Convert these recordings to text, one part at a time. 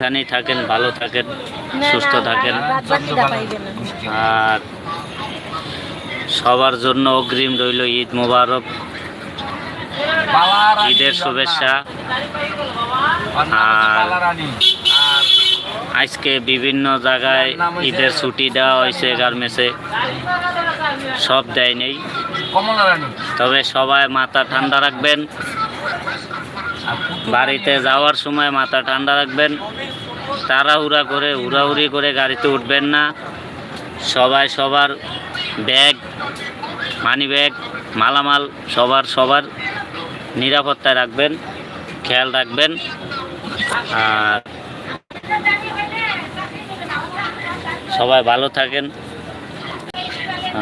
এখানেই থাকেন ভালো থাকেন সুস্থ থাকেন। আর সবার জন্য অগ্রিম রইল ঈদ মোবারক। ঈদের শুভেচ্ছা। আর আজকে বিভিন্ন জায়গায় ঈদের ছুটি দেওয়া হয়েছে গার্মেন্টসে। সব দেয় নেই। তবে সবাই মাথা ঠান্ডা রাখবেন। বাড়িতে যাওয়ার সময় মাথা ঠান্ডা রাখবেন, তাড়াহুড়া করে, হুড়াহুড়ি করে গাড়িতে উঠবেন না। সবাই সবার ব্যাগ, মানি ব্যাগ, মালামাল সবার সবার নিরাপত্তায় রাখবেন, খেয়াল রাখবেন। আর সবাই ভালো থাকেন।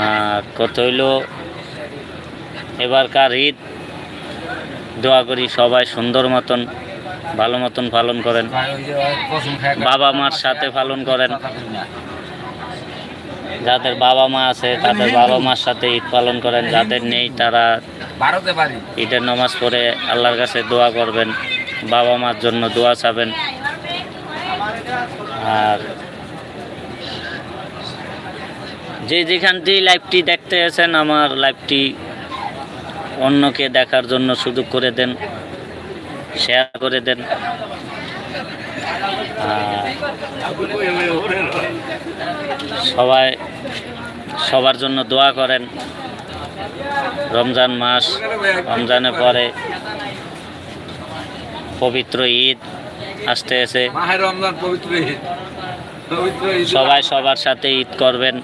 আর কত হইল, এবারকার ঈদ দোয়া করি সবাই সুন্দর মতন, ভালো মতন পালন করেন। বাবা মার সাথে পালন করেন। যাদের বাবা মা আছে, তাদের বাবা মার সাথে ঈদ পালন করেন। যাদের নেই, তারা ঈদের নামাজ পড়ে আল্লাহর কাছে দোয়া করবেন। বাবা মার জন্য দোয়া চাবেন। আর যে যেখান থেকে লাইভটি দেখতে এসেন আমার লাইভটি অন্যকে দেখার জন্য সুযোগ করে দেন শেয়ার করে দেন। আর সবাই সবার জন্য দোয়া করেন। রমজান মাস রমজানের পরে পবিত্র ঈদ আসতে এসে সবাই সবার সাথে ঈদ করবেন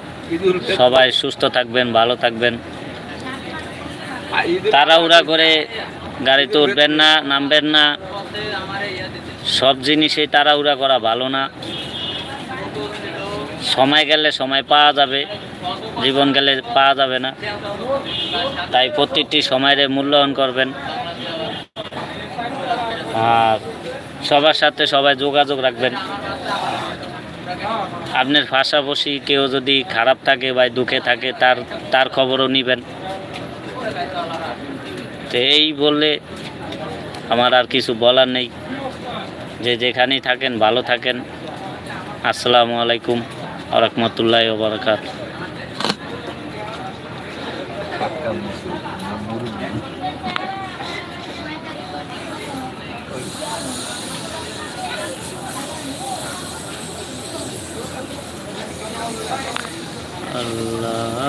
সবাই সুস্থ থাকবেন ভালো থাকবেন। তাড়াহুড়া করে গাড়িতে উঠবেন না, নামবেন না। সব জিনিসেই তাড়াহুড়া করা ভালো না। সময় গেলে সময় পাওয়া যাবে, জীবন গেলে পাওয়া যাবে না। তাই প্রত্যেকটি সময়ের মূল্যায়ন করবেন। আর সবার সাথে সবাই যোগাযোগ রাখবেন। আপনার পাশাপাশি কেউ যদি খারাপ থাকে বা দুঃখে থাকে, তার তার খবরও নেবেন। তো এই বললে আমার আর কিছু বলার নেই। যে যেখানেই থাকেন, ভালো থাকেন। আসসালামু আলাইকুম রহমতুল্লাহ বারকাত পাক্কা আল্লাহ